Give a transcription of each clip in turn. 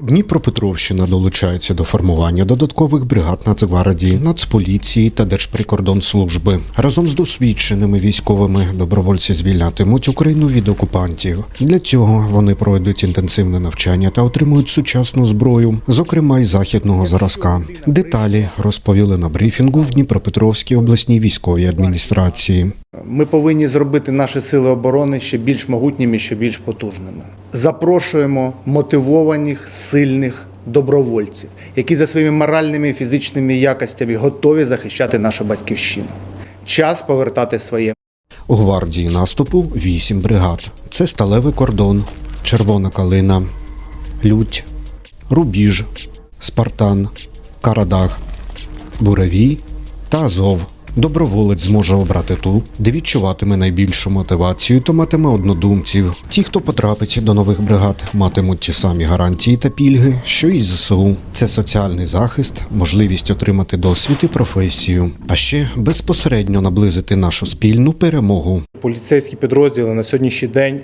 Дніпропетровщина долучається до формування додаткових бригад Нацгвардії, Нацполіції та Держприкордонслужби. Разом з досвідченими військовими добровольці звільнятимуть Україну від окупантів. Для цього вони пройдуть інтенсивне навчання та отримують сучасну зброю, зокрема й західного зразка. Деталі розповіли на брифінгу в Дніпропетровській обласній військовій адміністрації. Ми повинні зробити наші сили оборони ще більш могутніми, ще більш потужними. Запрошуємо мотивованих, сильних добровольців, які за своїми моральними і фізичними якостями готові захищати нашу батьківщину. Час повертати своє. У гвардії наступу вісім бригад. Це сталевий кордон, червона калина, лють, рубіж, спартан, карадах, буревій та азов. Доброволець зможе обрати ту, де відчуватиме найбільшу мотивацію, то матиме однодумців. Ті, хто потрапить до нових бригад, матимуть ті самі гарантії та пільги, що і ЗСУ. Це соціальний захист, можливість отримати досвід і професію, а ще безпосередньо наблизити нашу спільну перемогу. Поліцейські підрозділи на сьогоднішній день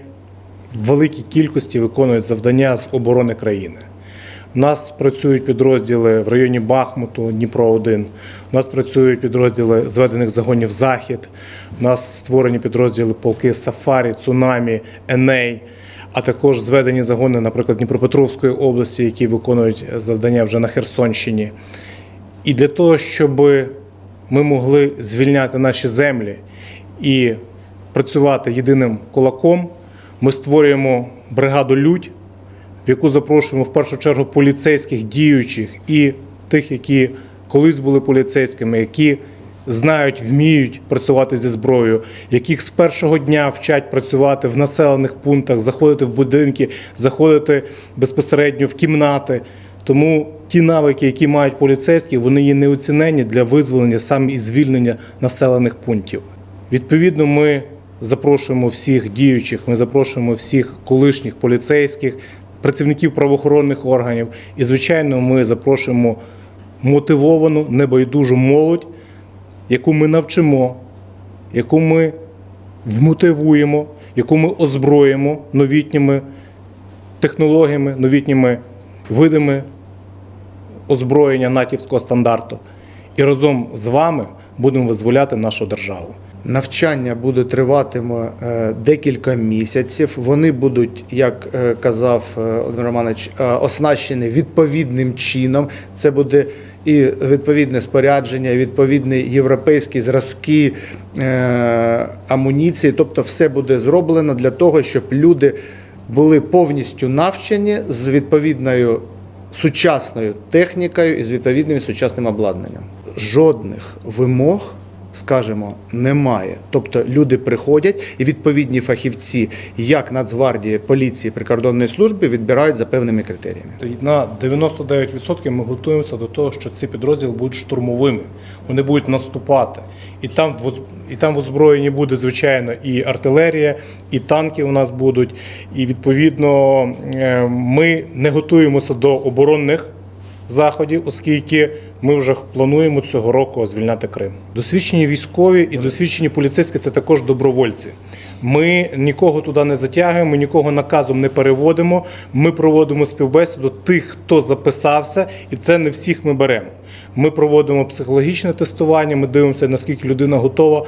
в великій кількості виконують завдання з оборони країни. У нас працюють підрозділи в районі Бахмуту, Дніпро 1 У нас працюють підрозділи зведених загонів Захід. У нас створені підрозділи полки Сафарі, Цунамі, Еней, а також зведені загони, наприклад, Дніпропетровської області, які виконують завдання вже на Херсонщині. І для того, щоб ми могли звільняти наші землі і працювати єдиним кулаком, ми створюємо бригаду Людь, в яку запрошуємо в першу чергу поліцейських діючих і тих, які колись були поліцейськими, які знають, вміють працювати зі зброєю, яких з першого дня вчать працювати в населених пунктах, заходити в будинки, заходити безпосередньо в кімнати. Тому ті навики, які мають поліцейські, вони є неоцінені для визволення саме і звільнення населених пунктів. Відповідно, ми запрошуємо всіх діючих, ми запрошуємо всіх колишніх поліцейських, працівників правоохоронних органів. І, звичайно, ми запрошуємо мотивовану, небайдужу молодь, яку ми навчимо, яку ми вмотивуємо, яку ми озброїмо новітніми технологіями, новітніми видами озброєння натівського стандарту. І разом з вами будемо визволяти нашу державу. Навчання буде триватиме е, декілька місяців. Вони будуть, як е, казав е, Романович, е, оснащені відповідним чином. Це буде і відповідне спорядження, і відповідні європейські зразки амуніції. Тобто, все буде зроблено для того, щоб люди були повністю навчені з відповідною сучасною технікою і з відповідним сучасним обладнанням. Жодних вимог скажімо, немає. Тобто люди приходять і відповідні фахівці, як Нацгвардії, поліції, прикордонної служби, відбирають за певними критеріями. На 99% ми готуємося до того, що ці підрозділи будуть штурмовими, вони будуть наступати. І там, і там в озброєнні буде, звичайно, і артилерія, і танки у нас будуть. І відповідно е, ми не готуємося до оборонних заходів, оскільки ми вже плануємо цього року звільняти Крим. Досвідчені військові і досвідчені поліцейські це також добровольці. Ми нікого туди не затягуємо, нікого наказом не переводимо. Ми проводимо співбесіду тих, хто записався, і це не всіх ми беремо. Ми проводимо психологічне тестування, ми дивимося, наскільки людина готова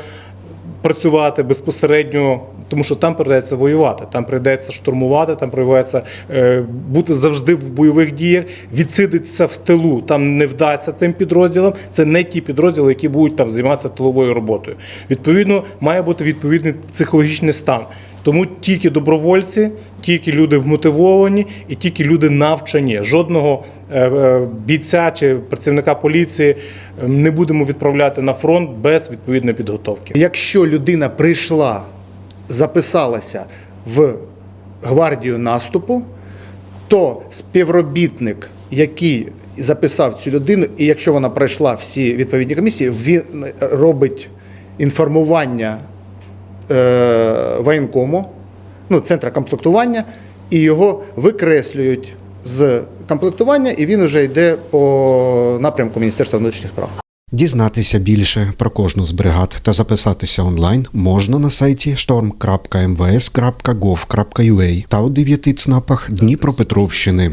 працювати безпосередньо, тому що там прийдеться воювати, там прийдеться штурмувати, там прийдеться е, бути завжди в бойових діях, відсидитися в тилу. Там не вдасться тим підрозділам. Це не ті підрозділи, які будуть там займатися тиловою роботою. Відповідно, має бути відповідний психологічний стан. Тому тільки добровольці, тільки люди вмотивовані і тільки люди навчені. Жодного е, е, бійця чи працівника поліції е, не будемо відправляти на фронт без відповідної підготовки. Якщо людина прийшла, записалася в гвардію наступу, то співробітник, який записав цю людину, і якщо вона пройшла всі відповідні комісії, він робить інформування воєнкому, ну, центра комплектування, і його викреслюють з комплектування, і він вже йде по напрямку Міністерства внутрішніх справ. Дізнатися більше про кожну з бригад та записатися онлайн можна на сайті storm.mvs.gov.ua та у дев'яти ЦНАПах Дніпропетровщини.